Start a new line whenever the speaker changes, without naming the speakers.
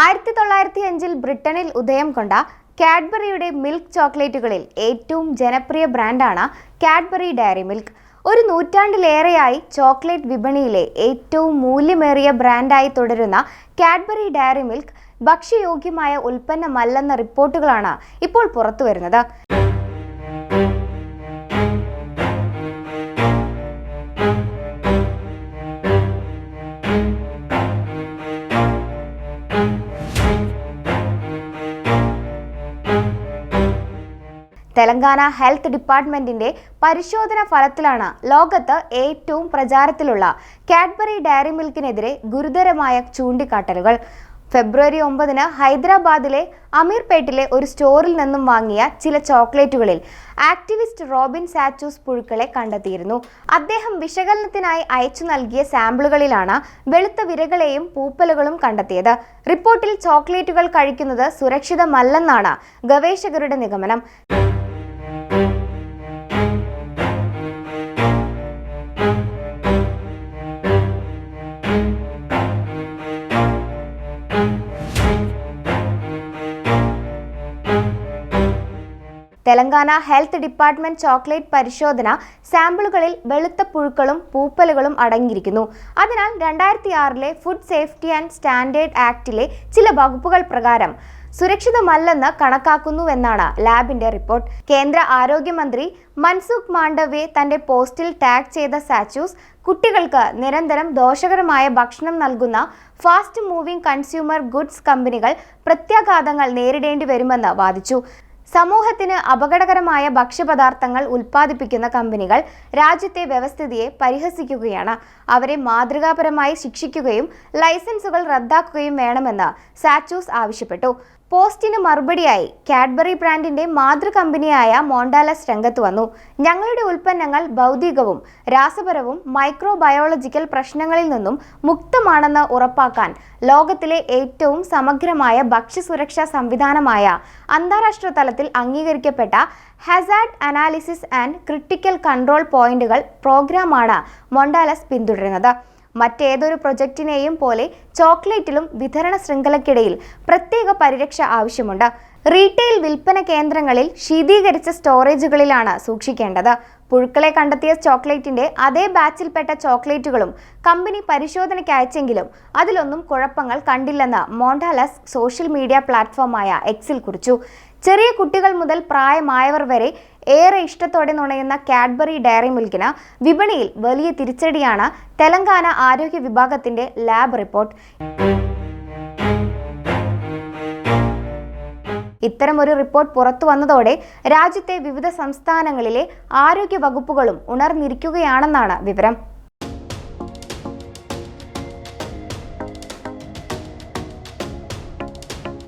ആയിരത്തി തൊള്ളായിരത്തി അഞ്ചിൽ ബ്രിട്ടനിൽ ഉദയം കൊണ്ട കാഡ്ബറിയുടെ മിൽക്ക് ചോക്ലേറ്റുകളിൽ ഏറ്റവും ജനപ്രിയ ബ്രാൻഡാണ് കാഡ്ബറി ഡയറി മിൽക്ക്. ഒരു നൂറ്റാണ്ടിലേറെയായി ചോക്ലേറ്റ് വിപണിയിലെ ഏറ്റവും മൂല്യമേറിയ ബ്രാൻഡായി തുടരുന്ന കാഡ്ബറി ഡയറി മിൽക്ക് ഭക്ഷ്യയോഗ്യമായ ഉൽപ്പന്നമല്ലെന്ന റിപ്പോർട്ടുകളാണ് ഇപ്പോൾ പുറത്തുവരുന്നത്. തെലങ്കാന ഹെൽത്ത് ഡിപ്പാർട്ട്മെന്റിന്റെ പരിശോധന ഫലത്തിലാണ് ലോകത്ത് ഏറ്റവും പ്രചാരത്തിലുള്ള കാഡ്ബറി ഡയറി മിൽക്കിനെതിരെ ഗുരുതരമായ ചൂണ്ടിക്കാട്ടലുകൾ. ഫെബ്രുവരി ഒമ്പതിന് ഹൈദരാബാദിലെ അമീർപേട്ടിലെ ഒരു സ്റ്റോറിൽ നിന്നും വാങ്ങിയ ചില ചോക്ലേറ്റുകളിൽ ആക്ടിവിസ്റ്റ് റോബിൻ സാച്ചൂസ് പുഴുക്കളെ കണ്ടെത്തിയിരുന്നു. അദ്ദേഹം വിശകലനത്തിനായി അയച്ചു നൽകിയ സാമ്പിളുകളിലാണ് വെളുത്ത വിരകളെയും പൂപ്പലുകളും കണ്ടെത്തിയത്. റിപ്പോർട്ടിൽ ചോക്ലേറ്റുകൾ കഴിക്കുന്നത് സുരക്ഷിതമല്ലെന്നാണ് ഗവേഷകരുടെ നിഗമനം. തെലങ്കാന ഹെൽത്ത് ഡിപ്പാർട്ട്മെന്റ് ചോക്ലേറ്റ് പരിശോധന സാമ്പിളുകളിൽ വെളുത്ത പുഴുക്കളും പൂപ്പലുകളും അടങ്ങിയിരിക്കുന്നു. അതിനാൽ രണ്ടായിരത്തി ആറിലെ ഫുഡ് സേഫ്റ്റി ആൻഡ് സ്റ്റാൻഡേർഡ് ആക്ടിലെ ചില വകുപ്പുകൾ പ്രകാരം സുരക്ഷിതമല്ലെന്ന് കണക്കാക്കുന്നുവെന്നാണ് ലാബിന്റെ റിപ്പോർട്ട്. കേന്ദ്ര ആരോഗ്യമന്ത്രി മൻസുഖ് മാണ്ഡവ്യെ തന്റെ പോസ്റ്റിൽ ടാഗ് ചെയ്ത സാച്ചൂസ് കുട്ടികൾക്ക് നിരന്തരം ദോഷകരമായ ഭക്ഷണം നൽകുന്ന ഫാസ്റ്റ് മൂവിംഗ് കൺസ്യൂമർ ഗുഡ്സ് കമ്പനികൾ പ്രത്യാഘാതങ്ങൾ നേരിടേണ്ടി വരുമെന്ന് വാദിച്ചു. സമൂഹത്തിന് അപകടകരമായ ഭക്ഷ്യപദാർത്ഥങ്ങൾ ഉൽപ്പാദിപ്പിക്കുന്ന കമ്പനികൾ രാജ്യത്തെ വ്യവസ്ഥിതിയെ പരിഹസിക്കുകയാണ്. അവരെ മാതൃകാപരമായി ശിക്ഷിക്കുകയും ലൈസൻസുകൾ റദ്ദാക്കുകയും വേണമെന്ന് സാച്ചൂസ് ആവശ്യപ്പെട്ടു. പോസ്റ്റിന് മറുപടിയായി കാഡ്ബറി ബ്രാൻഡിന്റെ മാതൃ കമ്പനിയായ മോണ്ടാലസ് രംഗത്ത് വന്നു. ഞങ്ങളുടെ ഉൽപ്പന്നങ്ങൾ ഭൗതികവും രാസപരവും മൈക്രോബയോളജിക്കൽ പ്രശ്നങ്ങളിൽ നിന്നും മുക്തമാണെന്ന് ഉറപ്പാക്കാൻ ലോകത്തിലെ ഏറ്റവും സമഗ്രമായ ഭക്ഷ്യസുരക്ഷാ സംവിധാനമായ അന്താരാഷ്ട്ര തലത്തിൽ അംഗീകരിക്കപ്പെട്ട hazard analysis and critical control പോയിന്റുകൾ പ്രോഗ്രാമാണ് മോണ്ടാലസ് പിന്തുടരുന്നത്. മറ്റേതൊരു പ്രൊജക്റ്റിനെയും പോലെ ചോക്ലേറ്റിലും വിതരണ ശൃംഖലയ്ക്കിടയിൽ പ്രത്യേക പരിരക്ഷ ആവശ്യമുണ്ട്. റീറ്റെയിൽ വിൽപ്പന കേന്ദ്രങ്ങളിൽ ശീതീകരിച്ച സ്റ്റോറേജുകളിലാണ് സൂക്ഷിക്കേണ്ടത്. പുഴുക്കളെ കണ്ടെത്തിയ ചോക്ലേറ്റിന്റെ അതേ ബാച്ചിൽപ്പെട്ട ചോക്ലേറ്റുകളും കമ്പനി പരിശോധനയ്ക്ക് അയച്ചെങ്കിലും അതിലൊന്നും കുഴപ്പങ്ങൾ കണ്ടില്ലെന്ന് മോണ്ടാലസ് സോഷ്യൽ മീഡിയ പ്ലാറ്റ്ഫോമായ എക്സിൽ കുറിച്ചു. ചെറിയ കുട്ടികൾ മുതൽ പ്രായമായവർ വരെ ഏറെ ഇഷ്ടത്തോടെ നുണയുന്ന കാഡ്ബറി ഡയറി മിൽക്കിന് വിപണിയിൽ വലിയ തിരിച്ചടിയാണ് തെലങ്കാന ആരോഗ്യ വിഭാഗത്തിന്റെ ലാബ് റിപ്പോർട്ട് ഇത്തരമൊരു റിപ്പോർട്ട് പുറത്തു വന്നതോടെ രാജ്യത്തെ വിവിധ സംസ്ഥാനങ്ങളിലെ ആരോഗ്യ വകുപ്പുകളും ഉണർന്നിരിക്കുകയാണെന്നാണ് വിവരം.